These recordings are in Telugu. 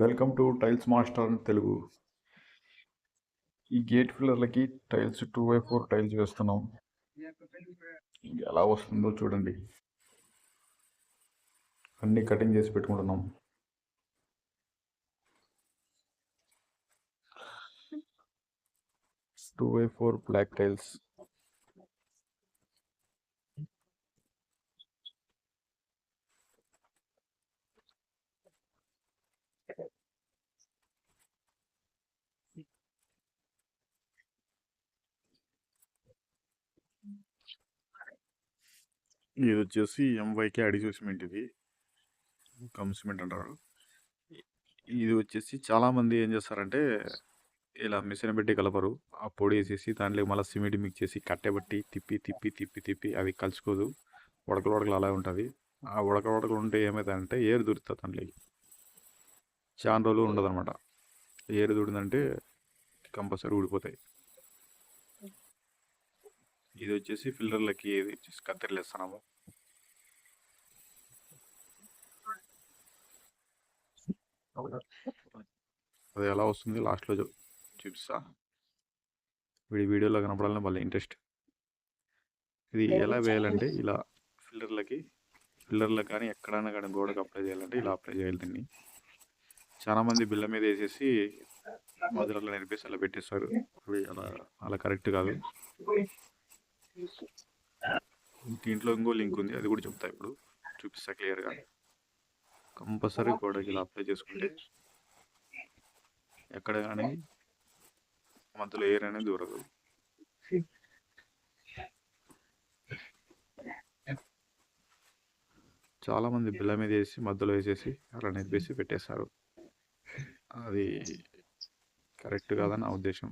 Welcome to tiles master Telugu. ఈ gate ఫిల్లర్లకి tiles two by four tiles వేస్తున్నాం. ఎలా వస్తుందో చూడండి. అన్ని కటింగ్ చేసి పెట్టుకుంటున్నాం. Two by four block tiles. ఇది వచ్చేసి ఎంవైకే అడిగి సిమెంట్ ఇది. కమ్ సిమెంట్ అంటారు. ఇది వచ్చేసి చాలామంది ఏం చేస్తారంటే ఇలా మిషన్ పెట్టి కలపరు. ఆ పొడి వేసేసి దాంట్లో మళ్ళీ సిమెంట్ మిక్స్ చేసి కట్టెబట్టి తిప్పి తిప్పి తిప్పి తిప్పి అవి కలుసుకోదు. ఉడకలు ఉడకలు అలా ఉంటుంది. ఆ ఉడక ఉడకలు ఉంటే ఏమవుతుందంటే ఏరు దొరుకుతుంది దాంట్లోకి చాలా రోజులు ఉండదు అనమాట ఏరు దూడిందంటే కంపల్సరీ ఊడిపోతాయి. ఇది వచ్చేసి ఫిల్టర్లకి ఇది వచ్చేసి కత్తెరలు వేస్తున్నాము. అది ఎలా వస్తుంది? లాస్ట్లో చూపిస్తా. వీడి వీడియోలో కనపడాలని వాళ్ళ ఇంట్రెస్ట్. ఇది ఎలా వేయాలంటే ఇలా ఫిల్టర్లకి ఫిల్టర్లకు కానీ ఎక్కడైనా కానీ గోడకు అప్లై చేయాలంటే ఇలా అప్లై చేయాలి దీన్ని. చాలామంది బిల్ల మీద వేసేసి మధురలో నేర్పేసి అలా పెట్టేస్తారు. అవి అలా అలా కరెక్ట్ కాదు. దీంట్లో ఇంకో లింక్ ఉంది అది కూడా చెప్తా ఇప్పుడు. చూపిస్తా క్లియర్గా. కంపల్సరీ గోడకి ఇలా అప్లై చేసుకుంటే ఎక్కడ కానీ మధ్యలో ఎయిర్ అనేది దూరదు. చాలామంది బిల్ల మీద వేసి మధ్యలో వేసేసి అలా నెప్పేసి పెట్టేస్తారు. అది కరెక్ట్ కాదని నా ఉద్దేశం.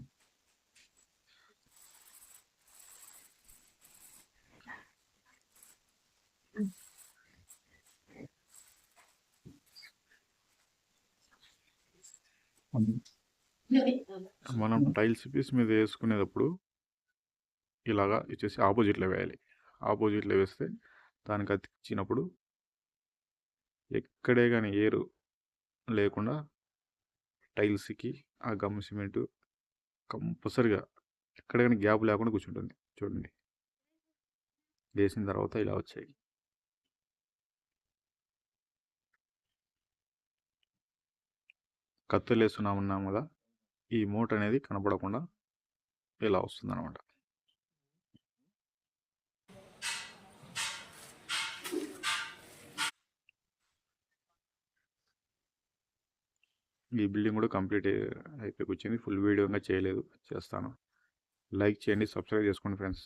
మనం టైల్స్ పీస్ మీద వేసుకునేటప్పుడు ఇలాగా ఇచ్చేసి ఆపోజిట్లో వేయాలి. ఆపోజిట్లో వేస్తే దానికి అతికిచ్చినప్పుడు ఎక్కడే కానీ ఏరు లేకుండా టైల్స్కి ఆ గమ్ సిమెంట్ కంపల్సరిగా ఎక్కడ కానీ గ్యాప్ లేకుండా కూర్చుంటుంది. చూడండి. వేసిన తర్వాత ఇలా వచ్చాయి. కత్తులు ఉన్నాము కదా ఈ మూట అనేది కనపడకుండా ఇలా వస్తుంది అనమాట ఈ బిల్డింగ్ కూడా కంప్లీట్ అయిపోయి వచ్చింది ఫుల్ వీడియో ఇంకా చేయలేదు. చేస్తాను. లైక్ చేయండి సబ్స్క్రైబ్ చేసుకోండి ఫ్రెండ్స్.